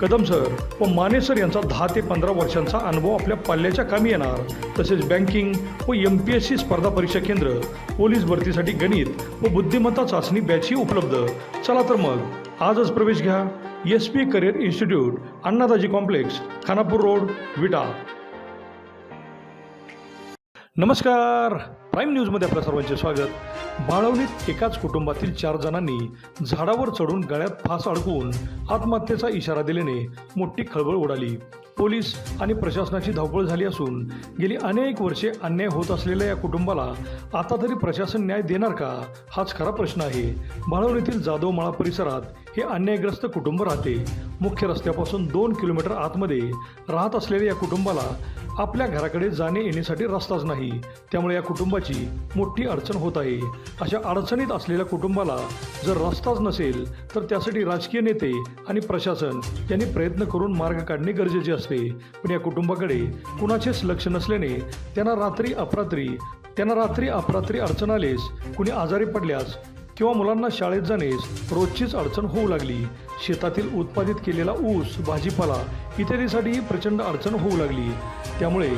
Kadam sir व Mane sir यांचा दहा ते पंधरा वर्षांचा अनुभव आपल्या पाल्याच्या कामी येणार. तसेच बँकिंग व एम पी एस सी स्पर्धा परीक्षा केंद्र पोलीस भरतीसाठी गणित व बुद्धिमत्ता चाचणी बॅचही उपलब्ध. चला तर मग आजच प्रवेश घ्या. S P career institute Annadaji complex Khanapur road Vita. नमस्कार. प्राईम न्यूजमध्ये आपल्या सर्वांचे स्वागत. बाळवणीत एकाच कुटुंबातील चार जणांनी झाडावर चढून गळ्यात फास अडकवून आत्महत्येचा इशारा दिल्याने मोठी खळबळ उडाली. पोलीस आणि प्रशासनाची धावपळ झाली असून गेली अनेक वर्षे अन्याय होत असलेल्या या कुटुंबाला आता तरी प्रशासन न्याय देणार का हाच खरा प्रश्न आहे. बाळवणीतील जाधव माळा परिसरात हे अन्यायग्रस्त कुटुंब राहते. मुख्य रस्त्यापासून दोन किलोमीटर आतमध्ये राहत असलेल्या या कुटुंबाला आपल्या घराकडे जाणे येण्यासाठी रस्ताच नाही. त्यामुळे या कुटुंबाची मोठी अडचण होत आहे. अशा अडचणीत असलेल्या कुटुंबाला जर रस्ताच नसेल तर त्यासाठी राजकीय नेते आणि प्रशासन यांनी प्रयत्न करून मार्ग काढणे गरजेचे असते. पण या कुटुंबाकडे कुणाचेच लक्ष नसल्याने त्यांना रात्री अपरात्री त्यांना रात्री अपरात्री अडचण आलेस कुणी आजारी पडल्यास किंवा मुलांना शाळेत जाण्यास रोजचीच अडचण होऊ लागली. शेतातील उत्पादित केलेला ऊस भाजीपाला इत्यादीसाठीही प्रचंड अडचण होऊ लागली. त्यामुळे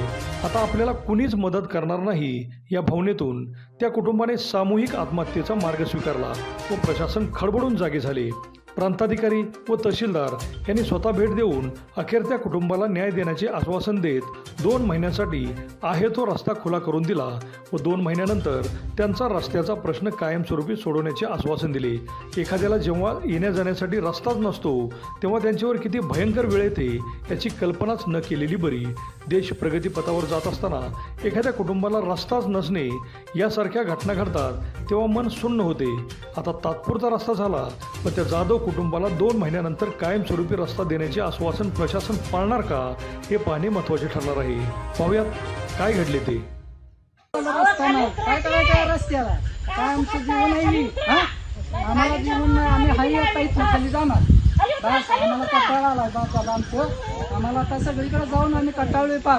आता आपल्याला कुणीच मदत करणार नाही या भावनेतून त्या कुटुंबाने सामूहिक आत्महत्येचा मार्ग स्वीकारला व प्रशासन खडबडून जागे झाले. प्रांताधिकारी व तहसीलदार यांनी स्वतः भेट देऊन अखेर त्या कुटुंबाला न्याय देण्याचे आश्वासन देत दोन महिन्यासाठी आहे तो रस्ता खुला करून दिला व दोन महिन्यानंतर त्यांचा रस्त्याचा प्रश्न कायमस्वरूपी सोडवण्याचे आश्वासन दिले. एखाद्याला जेव्हा येण्या जाण्यासाठी रस्ताच नसतो तेव्हा त्यांच्यावर किती भयंकर वेळ येते याची कल्पनाच न केलेली बरी. देश प्रगतीपथावर जात असताना एखाद्या कुटुंबाला रस्ताच नसणे यासारख्या घटना घडतात तेव्हा मन सुन्न होते. आता तात्पुरता रस्ता झाला पण त्या जाधव कुटुंबाला दोन महिन्यानंतर कायमस्वरूपी रस्ता देण्याचे आश्वासन प्रशासन पाळणार का हे पाहणे महत्त्वाचे ठरणार आहे. पाहूयात काय घडले ते? रस्ता नाही. काय करायचं या रस्त्याला काय आमचं जीवन आहे मी हा आम्हाला जीवन नाही आम्ही हाई आता इथून खाली जाणार. बस आम्हाला कटाळा आलाय बापाला आमचं आम्हाला आता सगळीकडे जाऊन आम्ही पार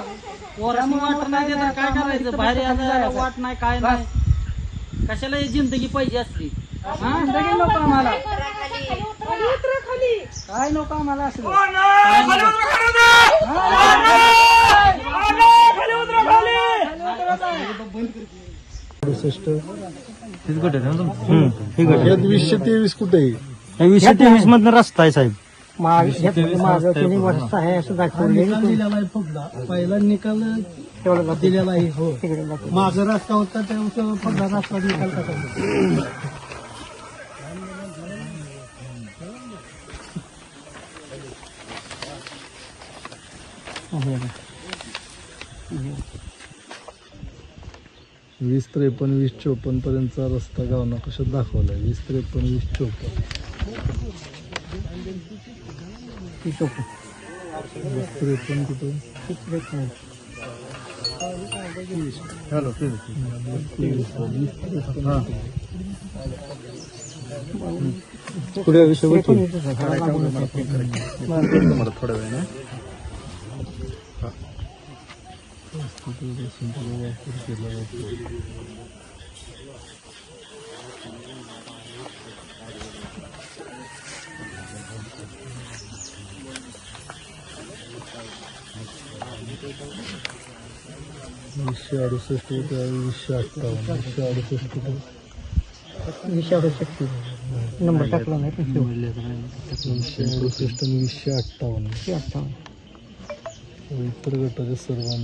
पोरांनी वाट नाही देत तर काय करायचं बाहेर यायला वाट नाही काय नाही कशाला ही जिंदगी पाहिजे असली. हा जिंदगी नको आम्हाला. काय नको आम्हाला असलं? वीसशे तेवीस कुठे वीसशे तेवीस मधन रस्ता आहे साहेब. माझं तुम्ही वर्ष आहे असं दाखवले दिलेला आहे पहिला निकाल दिलेला आहे हो. माझा रस्ता होता त्या रस्ता निकाल कसा वीस त्रेपन्न वीस चोपन्न पर्यंतचा रस्ता गावना कशात दाखवलाय? वीस त्रेपन्न वीस चोपन्न. वीस त्रेपन्न कुठे हॅलो पुढे विषय थोड्या वेळ ना वीसशे अडुसष्ट रुपये वीसशे अठ्ठावन्न वीसशे अडुसष्ट रुपये नंबर टाकला नाही वीसशे अडुसष्ट आणि वीसशे अठ्ठावन्न ఇప్పుడు కట్టదు సర్వం